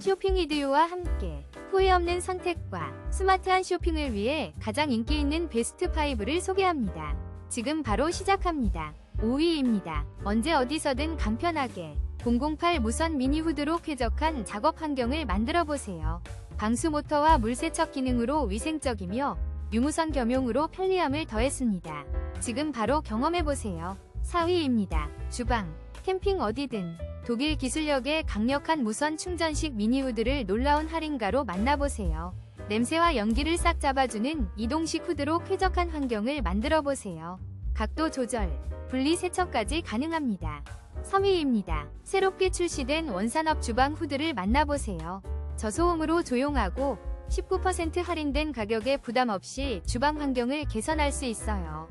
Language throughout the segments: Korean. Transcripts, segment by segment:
쇼핑 이디오와 함께 후회 없는 선택과 스마트한 쇼핑을 위해 가장 인기 있는 베스트 5를 소개합니다. 지금 바로 시작합니다. 5위입니다. 언제 어디서든 간편하게 008 무선 미니 후드로 쾌적한 작업 환경을 만들어 보세요. 방수 모터와 물 세척 기능으로 위생적이며 유무선 겸용으로 편리함을 더했습니다. 지금 바로 경험해 보세요. 4위입니다. 주방, 캠핑 어디든 독일 기술력의 강력한 무선 충전식 미니 후드를 놀라운 할인가로 만나보세요. 냄새와 연기를 싹 잡아주는 이동식 후드로 쾌적한 환경을 만들어 보세요. 각도 조절, 분리 세척까지 가능합니다. 3위입니다. 새롭게 출시된 원산업 주방 후드를 만나보세요. 저소음으로 조용하고 19% 할인된 가격에 부담 없이 주방 환경을 개선할 수 있어요.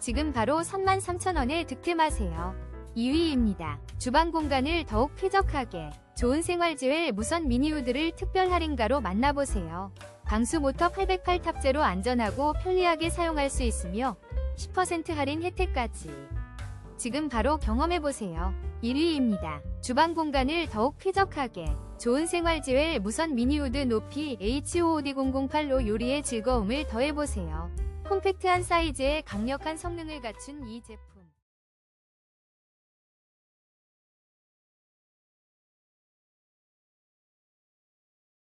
지금 바로 33,000원에 득템하세요. 2위입니다. 주방 공간을 더욱 쾌적하게 좋은 생활지회 무선 미니우드를 특별 할인가로 만나보세요. 방수 모터 808 탑재로 안전하고 편리하게 사용할 수 있으며 10% 할인 혜택까지. 지금 바로 경험해보세요. 1위입니다. 주방 공간을 더욱 쾌적하게 좋은 생활지회 무선 미니우드 높이 HOOD008로 요리의 즐거움을 더해보세요. 콤팩트한 사이즈에 강력한 성능을 갖춘 이 제품.